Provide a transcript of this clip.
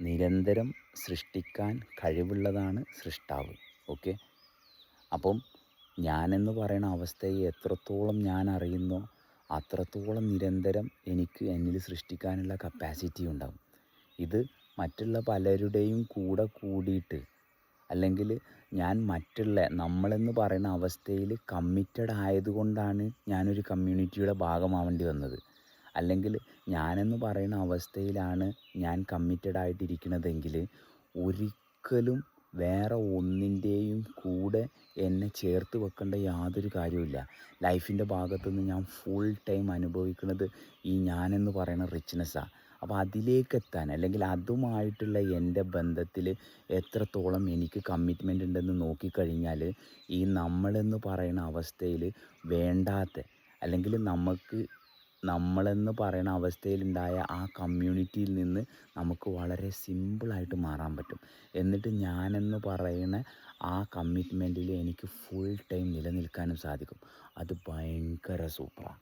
നിരന്തരം സൃഷ്ടിക്കാൻ കഴിവുള്ളതാണ് സൃഷ്ടാവ്. ഓക്കെ? അപ്പം ഞാനെന്ന് പറയുന്ന അവസ്ഥയെ എത്രത്തോളം ഞാൻ അറിയുന്നു അത്രത്തോളം നിരന്തരം എനിക്ക് എന്നിൽ സൃഷ്ടിക്കാനുള്ള കപ്പാസിറ്റി ഉണ്ടാകും ഇത് മറ്റുള്ള പലരുടെയും കൂടെ കൂടിയിട്ട് അല്ലെങ്കിൽ ഞാൻ മറ്റുള്ള നമ്മളെന്ന് പറയുന്ന അവസ്ഥയിൽ കമ്മിറ്റഡ് ആയതുകൊണ്ടാണ് ഞാനൊരു കമ്മ്യൂണിറ്റിയുടെ ഭാഗമാവേണ്ടി വന്നത്. അല്ലെങ്കിൽ ഞാനെന്ന് പറയുന്ന അവസ്ഥയിലാണ് ഞാൻ കമ്മിറ്റഡ് ആയിട്ടിരിക്കുന്നതെങ്കിൽ ഒരിക്കലും വേറെ ഒന്നിന്റെയും കൂടെ എന്നെ ചേർത്ത് വെക്കേണ്ട യാതൊരു കാര്യവുമില്ല. ലൈഫിന്റെ ഭാഗത്തു നിന്ന് ഞാൻ ഫുൾ ടൈം അനുഭവിക്കുന്നത് ഈ ഞാനെന്ന് പറയുന്ന റിച്ച്നെസ്സാണ് അപ്പോൾ അതിലേക്ക് എത്താൻ അല്ലെങ്കിൽ അതുമായിട്ടുള്ള എന്റെ ബന്ധത്തിൽ എത്രത്തോളം എനിക്ക് കമ്മിറ്റ്മെന്റ് ഉണ്ടെന്ന് നോക്കിക്കഴിഞ്ഞാൽ ഈ നമ്മളെന്ന് പറയുന്ന അവസ്ഥയിൽ വേണ്ടാത്ത അല്ലെങ്കിൽ നമുക്ക് നമ്മളെന്ന് പറയുന്ന അവസ്ഥയിലുണ്ടായ ആ കമ്മ്യൂണിറ്റിയിൽ നിന്ന് നമുക്ക് വളരെ സിമ്പിളായിട്ട് മാറാൻ പറ്റും. എന്നിട്ട് ഞാനെന്ന് പറയുന്ന ആ കമ്മിറ്റ്മെന്റിൽ എനിക്ക് ഫുൾ ടൈം നിലനിൽക്കാനും സാധിക്കും. അത് ഭയങ്കര സൂപ്പറാണ്